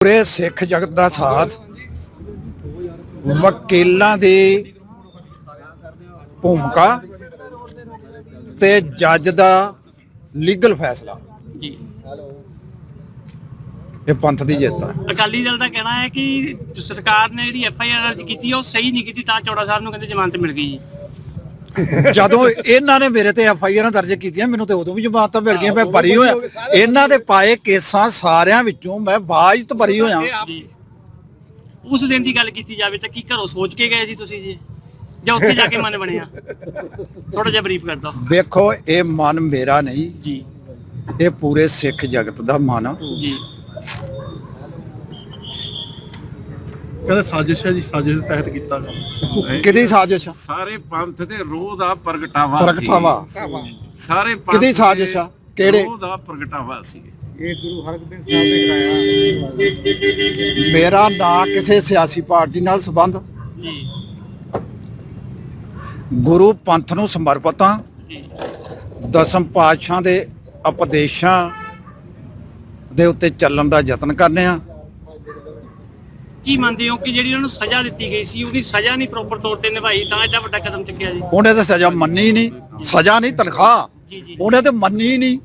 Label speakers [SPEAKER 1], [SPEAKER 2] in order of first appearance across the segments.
[SPEAKER 1] ਪੂਰੇ ਸਿੱਖ ਜਗਤ ਦਾ ਸਾਥ। ਵਕੀਲਾਂ ਦੀ ਭੂਮਿਕਾ ਤੇ ਜੱਜ ਦਾ ਲੀਗਲ ਫੈਸਲਾ।
[SPEAKER 2] ਜੀ।
[SPEAKER 1] ਇਹ ਪੰਥ ਦੀ ਜਿੱਤ ਹੈ
[SPEAKER 2] ਅਕਾਲੀ ਦਲ ਦਾ ਕਹਿਣਾ ਹੈ ਕਿ ਸਰਕਾਰ ਨੇ ਜਿਹੜੀ ਐਫ ਆਈ ਆਰ ਦਰਜ ਕੀਤੀ ਉਹ ਸਹੀ ਨਹੀਂ ਕੀਤੀ ਤਾਂ ਚੌੜਾ ਸਾਹਿਬ ਨੂੰ ਕਹਿੰਦੇ ਜ਼ਮਾਨਤ ਮਿਲ ਗਈ ਜੀ।
[SPEAKER 1] ਜਦੋਂ ਇਹਨਾਂ ਨੇ ਮੇਰੇ ਤੇ ਐਫ ਆਈ ਆਰ ਦਰਜ ਕੀਤੀਆਂ ਮੈਨੂੰ ਤੇ ਉਦੋਂ ਵੀ ਜਮਾਨਤਾਂ ਮਿਲ ਗਈਆਂ ਮੈਂ ਬਰੀ ਹੋਇਆ। ਇਹਨਾਂ ਦੇ ਪਾਏ ਕੇਸਾਂ ਸਾਰਿਆਂ ਵਿੱਚੋਂ ਮੈਂ ਬਾਜਤ ਬਰੀ ਹੋਇਆ।
[SPEAKER 2] ਉਸ ਦਿਨ ਦੀ ਗੱਲ ਕੀਤੀ ਜਾਵੇ ਤਾਂ ਕੀ ਘਰੋਂ ਸੋਚ ਕੇ ਗਏ ਜੀ ਤੁਸੀਂ ਜੀ? ਜਾਂ ਉੱਥੇ ਜਾ ਕੇ ਮਨ ਬਣਿਆ? ਥੋੜਾ ਜਿਹਾ ਬਰੀਫ ਕਰ ਦੋ
[SPEAKER 1] ਵੇਖੋ ਇਹ ਮਨ ਮੇਰਾ ਨਹੀਂ।
[SPEAKER 2] ਜੀ।
[SPEAKER 1] ਇਹ ਪੂਰੇ ਸਿੱਖ ਜਗਤ ਦਾ ਮਨ ਆ।
[SPEAKER 2] ਜੀ।
[SPEAKER 3] ਕਹਿੰਦੇ ਸਾਜ਼ਿਸ਼ ਹੈ ਜੀ ਸਾਜ਼ਿਸ਼ ਦੇ ਤਹਿਤ ਕੀਤਾ ਕੰਮ
[SPEAKER 1] ਕਿਹਦੀ ਸਾਜ਼ਿਸ਼ ਆ?
[SPEAKER 4] ਸਾਰੇ ਪੰਥ ਦੇ ਰੋਹ ਦਾ ਪ੍ਰਗਟਾਵਾ ਸੀ।
[SPEAKER 1] ਪ੍ਰਗਟਾਵਾ
[SPEAKER 4] ਸਾਰੇ ਪੰਥ
[SPEAKER 1] ਕਿਹਦੀ ਸਾਜ਼ਿਸ਼ ਆ? ਕਿਹੜੇ?
[SPEAKER 4] ਰੋਹ ਦਾ ਪ੍ਰਗਟਾਵਾ ਸੀ
[SPEAKER 3] ਇਹ ਗੁਰੂ ਹਰਗੋਬਿੰਦ ਸਾਹਿਬ ਨੇ ਕਰਾਇਆ
[SPEAKER 1] ਮੇਰਾ ਨਾ ਕਿਸੇ ਸਿਆਸੀ ਪਾਰਟੀ ਨਾਲ ਸੰਬੰਧ
[SPEAKER 2] ਜੀ
[SPEAKER 1] ਗੁਰੂ ਪੰਥ ਨੂੰ ਸਮਰਪਿਤ ਹਾਂ
[SPEAKER 2] ਜੀ
[SPEAKER 1] ਦਸਮ ਪਾਤਸ਼ਾਹ ਦੇ ਉਪਦੇਸ਼ਾਂ ਦੇ ਉੱਤੇ ਚੱਲਣ ਦਾ ਯਤਨ ਕਰਨੇ ਆ
[SPEAKER 2] ਕੀ ਮੰਨਦੇ ਹੋ ਕਿ ਜਿਹੜੀ ਉਹਨਾਂ ਨੂੰ ਸਜ਼ਾ ਦਿੱਤੀ ਗਈ ਸੀ ਉਹਦੀ ਸਜ਼ਾ ਨਹੀਂ ਪ੍ਰੋਪਰ ਤੌਰ ਤੇ ਨਿਭਾਈ ਤਾਂ ਐਡਾ ਵੱਡਾ ਕਦਮ ਚੁੱਕਿਆ ਜੀ।
[SPEAKER 1] ਉਹਨੇ ਤਾਂ ਸਜ਼ਾ ਮੰਨੀ ਨਹੀਂ। ਸਜ਼ਾ ਨਹੀਂ ਤਨਖਾਹ।
[SPEAKER 2] ਜੀ ਜੀ।
[SPEAKER 1] ਉਹਨੇ ਤੇ ਮੰਨੀ ਨਹੀਂ।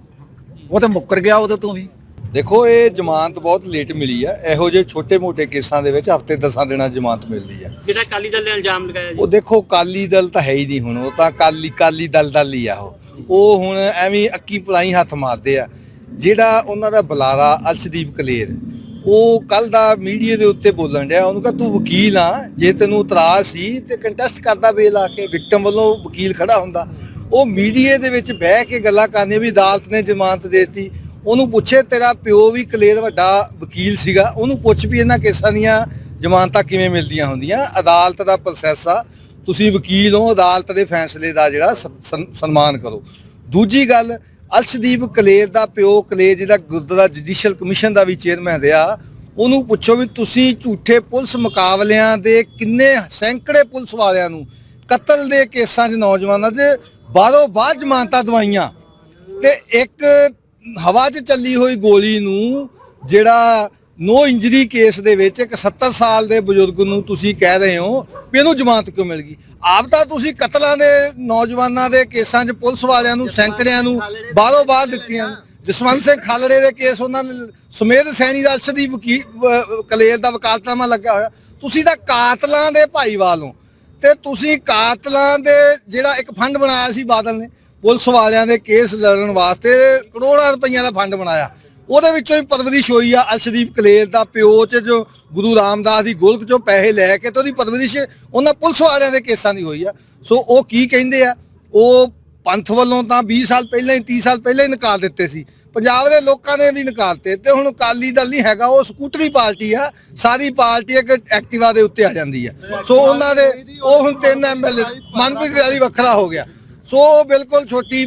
[SPEAKER 1] ਉਹ ਤੇ ਮੁੱਕਰ ਗਿਆ ਉਹਦੇ ਤੋਂ ਵੀ।
[SPEAKER 5] ਦੇਖੋ ਇਹ ਜ਼ਮਾਨਤ ਬਹੁਤ ਲੇਟ ਮਿਲੀ ਆ। ਇਹੋ ਜਿਹੇ ਛੋਟੇ-ਮੋਟੇ ਕੇਸਾਂ ਦੇ ਵਿੱਚ ਹਫ਼ਤੇ 10 ਦਿਨਾਂ ਜ਼ਮਾਨਤ ਮਿਲਦੀ ਆ।
[SPEAKER 2] ਜਿਹੜਾ ਅਕਾਲੀ ਦਲ ਨੇ ਇਲਜ਼ਾਮ ਲਗਾਇਆ ਜੀ।
[SPEAKER 5] ਉਹ ਦੇਖੋ ਕਾਲੀ ਦਲ ਤਾਂ ਹੈ ਹੀ ਨਹੀਂ ਹੁਣ। ਉਹ ਤਾਂ ਕਾਲੀ ਕਾਲੀ ਦਲ ਦਲ ਹੀ ਆ ਉਹ। ਉਹ ਹੁਣ ਐਵੇਂ ਅੱਕੀ ਪਲਾਈ ਹੱਥ ਮਾਰਦੇ ਆ। ਜਿਹੜਾ ਉਹਨਾਂ ਦਾ ਬੁਲਾਰਾ ਅਰਸ਼ਦੀਪ ਕਲੇਰ ਉਹ ਕੱਲ ਦਾ ਮੀਡੀਆ ਦੇ ਉੱਤੇ ਬੋਲਣ ਡਿਆ, ਉਹਨੂੰ ਕਹ ਤੂੰ ਵਕੀਲ ਆ, ਜੇ ਤੈਨੂੰ ਇਤਰਾਜ਼ ਸੀ ਤੇ ਕੰਟੈਸਟ ਕਰਦਾ ਬੇਲ ਆ ਕੇ ਵਿਕਟਮ ਵੱਲੋਂ ਵਕੀਲ ਖੜਾ ਹੁੰਦਾ। ਉਹ ਮੀਡੀਆ ਦੇ ਵਿੱਚ ਬਹਿ ਕੇ ਗੱਲਾਂ ਕਰਨੀਆਂ ਵੀ ਅਦਾਲਤ ਨੇ ਜ਼ਮਾਨਤ ਦੇਤੀ। ਉਹਨੂੰ ਪੁੱਛੇ, ਤੇਰਾ ਪਿਓ ਵੀ ਕਲੇਰ ਵੱਡਾ ਵਕੀਲ ਸੀਗਾ। ਉਹਨੂੰ ਪੁੱਛ ਵੀ ਇਹਨਾਂ ਕੇਸਾਂ ਦੀਆਂ ਜ਼ਮਾਨਤਾਂ ਕਿਵੇਂ ਮਿਲਦੀਆਂ ਹੁੰਦੀਆਂ? ਅਦਾਲਤ ਦਾ ਪ੍ਰੋਸੈਸ ਆ। ਤੁਸੀਂ ਵਕੀਲ ਹੋ, ਅਦਾਲਤ ਦੇ ਫੈਸਲੇ ਦਾ ਜਿਹੜਾ ਸ- ਸਨ- ਸਨਮਾਨ ਕਰੋ। ਦੂਜੀ ਗੱਲ ਅਲਸਦੀਪ ਕਲੇਰ ਦਾ ਪਿਓ ਕਲੇਰ, ਜਿਹੜਾ ਗੁਰਦੁਆਰਾ ਜੁਡੀਸ਼ੀਅਲ ਕਮਿਸ਼ਨ ਦਾ ਵੀ ਚੇਅਰਮੈਨ ਰਿਹਾ, ਉਹਨੂੰ ਪੁੱਛੋ ਵੀ ਤੁਸੀਂ ਝੂਠੇ ਪੁਲਿਸ ਮੁਕਾਬਲਿਆਂ ਦੇ ਕਿੰਨੇ ਸੈਂਕੜੇ ਪੁਲਿਸ ਵਾਲਿਆਂ ਨੂੰ ਕਤਲ ਦੇ ਕੇਸਾਂ 'ਚ ਨੌਜਵਾਨਾਂ ਦੇ ਬਾਹਰੋਂ ਬਾਹਰ ਜ਼ਮਾਨਤਾਂ ਦਵਾਈਆਂ ਤੇ ਇੱਕ ਹਵਾ 'ਚ ਚੱਲੀ ਹੋਈ ਗੋਲੀ ਨੂੰ ਜਿਹੜਾ ਨੋ ਇੰਜਰੀ ਕੇਸ ਦੇ ਵਿੱਚ ਇੱਕ 70 ਸਾਲ ਦੇ ਬਜ਼ੁਰਗ ਨੂੰ ਤੁਸੀਂ ਕਹਿ ਰਹੇ ਹੋ ਵੀ ਇਹਨੂੰ ਜ਼ਮਾਨਤ ਕਿਉਂ ਮਿਲ ਗਈ? ਆਪ ਤਾਂ ਤੁਸੀਂ ਕਤਲਾਂ ਦੇ ਨੌਜਵਾਨਾਂ ਦੇ ਕੇਸਾਂ 'ਚ ਪੁਲਿਸ ਵਾਲਿਆਂ ਨੂੰ ਸੈਂਕੜਿਆਂ ਨੂੰ ਬਾਹਰੋਂ ਬਾਹਰ ਦਿੱਤੀਆਂ। ਜਸਵੰਤ ਸਿੰਘ ਖਾਲੜੇ ਦੇ ਕੇਸ ਉਹਨਾਂ ਨੇ ਸੁਮੇਧ ਸੈਣੀ ਦਾ ਅਰਸ਼ਦੀਪ ਵਕੀ ਵ- ਕਲੇਰ ਦਾ ਵਕਾਲਤਨਾਮਾ ਲੱਗਾ ਹੋਇਆ। ਤੁਸੀਂ ਤਾਂ ਕਾਤਲਾਂ ਦੇ ਭਾਈਵਾਲ ਹੋ ਤੇ ਤੁਸੀਂ ਕਾਤਲਾਂ ਦੇ ਜਿਹੜਾ ਇੱਕ ਫੰਡ ਬਣਾਇਆ ਸੀ ਬਾਦਲ ਨੇ ਪੁਲਿਸ ਵਾਲਿਆਂ ਦੇ ਕੇਸ ਲੜਨ ਵਾਸਤੇ ਕਰੋੜਾਂ ਰੁਪਈਆ ਦਾ ਫੰਡ ਬਣਾਇਆ। ਉਹਦੇ ਵਿੱਚੋਂ ਹੀ ਪਰਵਰਿਸ਼ ਹੋਈ ਆ ਅਰਸ਼ਦੀਪ ਕਲੇਰ ਦਾ ਪਿਓ ਚ ਜੋ ਗੁਰੂ ਰਾਮਦਾਸ ਦੀ ਗੋਲਕ ਚੋਂ ਪੈਸੇ ਲੈ ਕੇ ਤੇ ਉਹਦੀ ਪਰਵਰਿਸ਼ ਉਹਨਾਂ ਪੁਲਿਸ ਵਾਲਿਆਂ ਦੇ ਕੇਸਾਂ ਦੀ ਹੋਈ ਆ। ਸੋ ਉਹ ਕੀ ਕਹਿੰਦੇ ਆ? ਉਹ ਪੰਥ ਵੱਲੋਂ ਤਾਂ 20 ਸਾਲ ਪਹਿਲਾਂ ਹੀ 30 ਸਾਲ ਪਹਿਲਾਂ ਹੀ ਨਿਕਾਲ ਦਿੱਤੇ ਸੀ। ਪੰਜਾਬ ਦੇ ਲੋਕਾਂ ਨੇ ਵੀ ਨਿਕਾਲਤੇ ਤੇ। ਹੁਣ ਅਕਾਲੀ ਦਲ ਨਹੀਂ ਹੈਗਾ, ਉਹ ਸਕੂਟਰੀ ਪਾਰਟੀ ਆ। ਸਾਰੀ ਪਾਰਟੀ ਇੱਕ ਐਕਟਿਵਾ ਦੇ ਉੱਤੇ ਆ ਜਾਂਦੀ ਆ। ਸੋ ਉਹਨਾਂ ਦੇ ਉਹ ਹੁਣ ਤਿੰਨ ਐਮਐਲਏ ਮਨਪ੍ਰੀਤ ਵਾਲੀ ਵੱਖਰਾ ਹੋ ਗਿਆ। ਸੋ ਉਹ ਬਿਲਕੁਲ ਛੋਟੀ